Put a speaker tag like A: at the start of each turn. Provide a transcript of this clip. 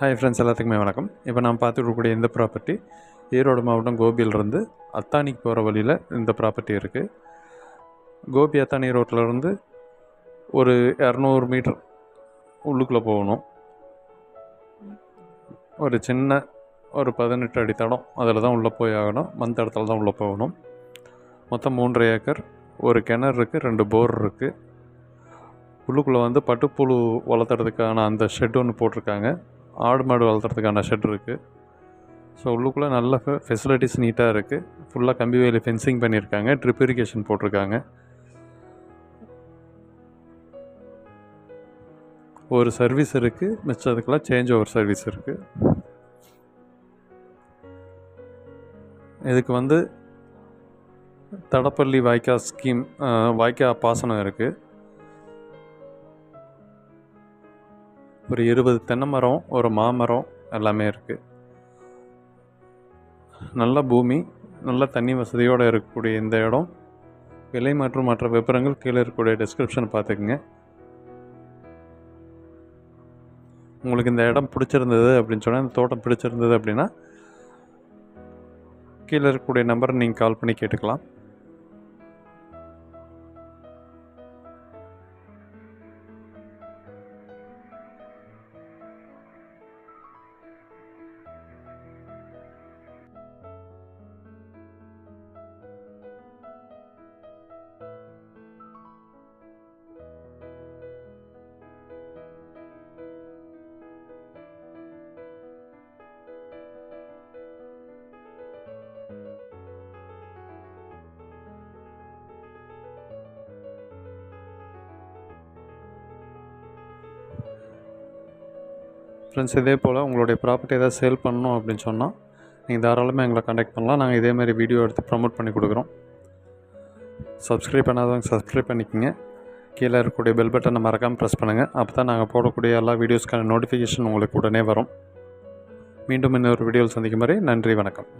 A: Hi friends எல்லாத்துக்குமே வணக்கம். இப்போ நான் பார்த்துக்கக்கூடிய இந்த ப்ராப்பர்ட்டி ஈரோடு மாவட்டம் கோபியிலிருந்து அத்தானிக்கு போகிற வழியில் இந்த ப்ராப்பர்ட்டி இருக்குது கோபி அத்தானி ரோட்டில் இருந்து ஒரு இரநூறு மீட்டர் உள்ளுக்குள்ளே போகணும். ஒரு சின்ன ஒரு பதினெட்டு அடி தடம் அதில் தான் உள்ளே போய் ஆகணும். மந்த இடத்துல தான் உள்ளே போகணும். மொத்தம் மூன்றரை ஏக்கர் ஒரு கிணறு இருக்குது ரெண்டு போர் இருக்குது உள்ளுக்குள்ளே வந்து பட்டுப்புழு வளர்த்துறதுக்கான அந்த ஷெட் ஒன்று போட்டிருக்காங்க. ஆடு மாடு வளர்த்துறதுக்கான ஷெட் இருக்குது ஸோ உள்ளுக்குள்ளே நல்ல ஃபெசிலிட்டிஸ் நீட்டாக இருக்குது ஃபுல்லாக கம்பி வேலி ஃபென்சிங் பண்ணியிருக்காங்க ட்ரிப் இரிகேஷன் போட்டிருக்காங்க. ஒரு சர்வீஸ் இருக்குது மிச்சத்துக்கெல்லாம் சேஞ்ச் ஓவர் சர்வீஸ் இருக்குது இதுக்கு வந்து தடப்பள்ளி வாய்க்கா ஸ்கீம் வாய்க்கா பாசனம் இருக்குது ஒரு இருபது தென்னை மரம் ஒரு மாமரம் எல்லாமே இருக்குது நல்ல பூமி நல்ல தண்ணி வசதியோடு இருக்கக்கூடிய இந்த இடம். விலை மற்றும் மற்ற விவரங்கள் கீழே இருக்கக்கூடிய டிஸ்கிரிப்ஷன் பார்த்துக்குங்க. உங்களுக்கு இந்த இடம் பிடிச்சிருந்தது அப்படின்னு சொன்னால் இந்த தோட்டம் பிடிச்சிருந்தது அப்படின்னா கீழே இருக்கக்கூடிய நம்பரை நீங்கள் கால் பண்ணி கேட்டுக்கலாம். ஃப்ரெண்ட்ஸ் இதே போல் உங்களுடைய ப்ராப்பர்ட்டி ஏதாவது சேல் பண்ணணும் அப்படின்னு சொன்னால் நீங்கள் தாராளமாக எங்களை காண்டாக்ட் பண்ணலாம். நாங்கள் இதேமாதிரி வீடியோ எடுத்து ப்ரமோட் பண்ணி கொடுக்குறோம். சப்ஸ்கிரைப் பண்ணாதவங்க சப்ஸ்கிரைப் பண்ணிக்கோங்க. கீழே இருக்கக்கூடிய பெல் பட்டனை மறக்காமல் ப்ரெஸ் பண்ணுங்கள் அப்போ தான் நாங்கள் போடக்கூடிய எல்லா வீடியோஸ்க்கான நோட்டிஃபிகேஷன் உங்களுக்கு உடனே வரும். மீண்டும் இன்னொரு வீடியோவில் சந்திக்கும் வரை நன்றி வணக்கம்.